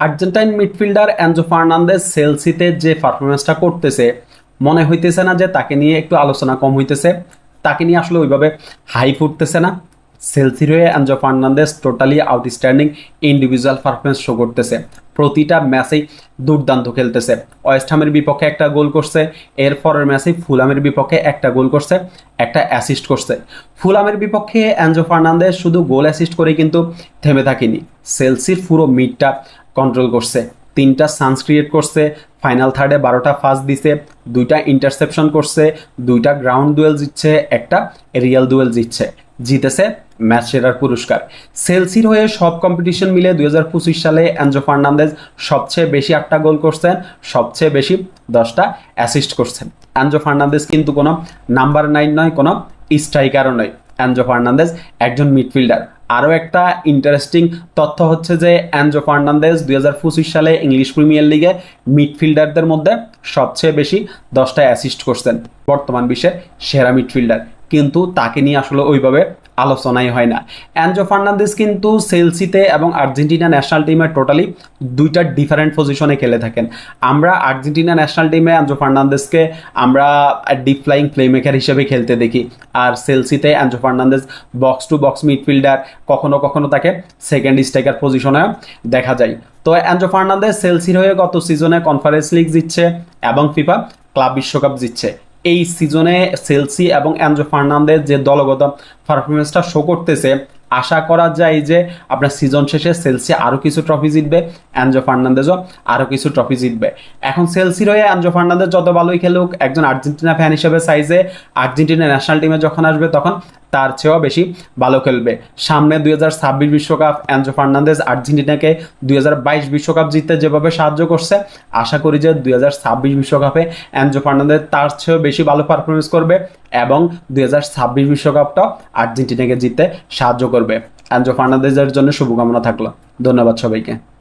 Argentine midfielder Enzo Fernandez সেলসিতে যে পারফরমেন্সটা করতেছে, মনে হইতেছে না যে তাকে নিয়ে একটু আলোচনা কম হইতেছে। তাকে নিয়ে আসলে ওইভাবে হাই ফুটতেছে না। সেলসির Enzo Fernandez totally outstanding individual performance show করতেছে। প্রতিটা ম্যাচেই দুর্দান্ত খেলতেছে। ওয়েস্টহামের বিপক্ষে একটা গোল করছে এর পরের ম্যাচে ফুলামের বিপক্ষে একটা গোল করছে, একটা অ্যাসিস্ট করছে। ফুলামের বিপক্ষে অ্যাঞ্জো ফার্নান্দেজ শুধু গোল অ্যাসিস্ট করে কিন্তু থেমে থাকেনি। সেলসির পুরো মিডটা কন্ট্রোল করছে। তিনটা সান্স ক্রিয়েট করছে ফাইনাল থার্ডে বারোটা ফার্স্ট দিছে, দুইটা ইন্টারসেপশন করছে, দুইটা গ্রাউন্ড ডুয়েল জিতছে, একটা রিয়েল ডুয়েল জিতছে। জিতেছে ম্যাচ সেরার পুরস্কার। সেলসির হয়ে সব কম্পিটিশন মিলে দুই হাজার পঁচিশ সালে অ্যাঞ্জো ফার্নান্দেজ সবচেয়ে বেশি আটটা গোল করছেন, সবচেয়ে বেশি দশটা অ্যাসিস্ট করছেন। অ্যাঞ্জো ফার্নান্দেজ কিন্তু কোনো নাম্বার নাইন নয়, কোনো স্ট্রাইকারও নয়। অ্যাঞ্জো ফার্নান্দেজ, একজন মিডফিল্ডার। আরও একটা ইন্টারেস্টিং তথ্য হচ্ছে যে অ্যাঞ্জো ফার্নান্দেজ দুই হাজার পঁচিশ সালে ইংলিশ প্রিমিয়ার লিগে মিডফিল্ডারদের মধ্যে সবচেয়ে বেশি দশটা অ্যাসিস্ট করছেন বর্তমান বিশ্বের সেরা মিডফিল্ডার। কিন্তু তাকে নিয়ে আসলে ওইভাবে আলোচনাই হয় না। অ্যাঞ্জো ফার্নান্দেজ কিন্তু সেলসিতে এবং আর্জেন্টিনা ন্যাশনাল টিমে টোটালি দুইটা ডিফারেন্ট পজিশনে খেলে থাকেন। আমরা আর্জেন্টিনা ন্যাশনাল টিমে অ্যাঞ্জো ফার্নান্দেজকে আমরা ডিপ ফ্লাইং প্লেমেকার হিসেবে খেলতে দেখি। আর সেলসিতে Enzo Fernandez box to box midfielder কখনো কখনো তাকে সেকেন্ড স্ট্রাইকার পজিশনে দেখা যায়। তো অ্যাঞ্জো ফার্নান্দেজ সেলসির হয়ে গত সিজনে কনফারেন্স লিগ জিতছে এবং ফিফা ক্লাব বিশ্বকাপ জিতছে। এই সিজনে সেলসি এবং অ্যাঞ্জো ফার্নান্দেজ যে দলগত পারফরমেন্সটা শো করতেছে আশা করা যায় যে আপনার সিজন শেষে সেলসি আরও কিছু ট্রফি জিতবে অ্যাঞ্জো ফার্নান্দেজও আরও কিছু ট্রফি জিতবে। এখন সেলসির হয়ে অ্যাঞ্জো ফার্নান্দেজ যত ভালোই খেলুক, একজন আর্জেন্টিনা ফ্যান হিসেবে সাইজে আর্জেন্টিনা ন্যাশনাল টিমে যখন আসবে তখন তার চেয়েও বেশি ভালো খেলবে। সামনে দুই হাজার ছাব্বিশ বিশ্বকাপ অ্যাঞ্জো ফার্নান্দেজ আর্জেন্টিনাকে দুই হাজার বাইশ বিশ্বকাপ জিততে যেভাবে সাহায্য করছে, আশা করি যে দুই হাজার ছাব্বিশ বিশ্বকাপে অ্যাঞ্জো ফার্নান্দেজ তার চেয়েও বেশি ভালো পারফরমেন্স করবে। এবং দুই হাজার ছাব্বিশ বিশ্বকাপটা আর্জেন্টিনাকে জিততে সাহায্য করবে। অ্যান্ড্রো ফার্নান্দেজের জন্য শুভকামনা থাকল। ধন্যবাদ সবাইকে।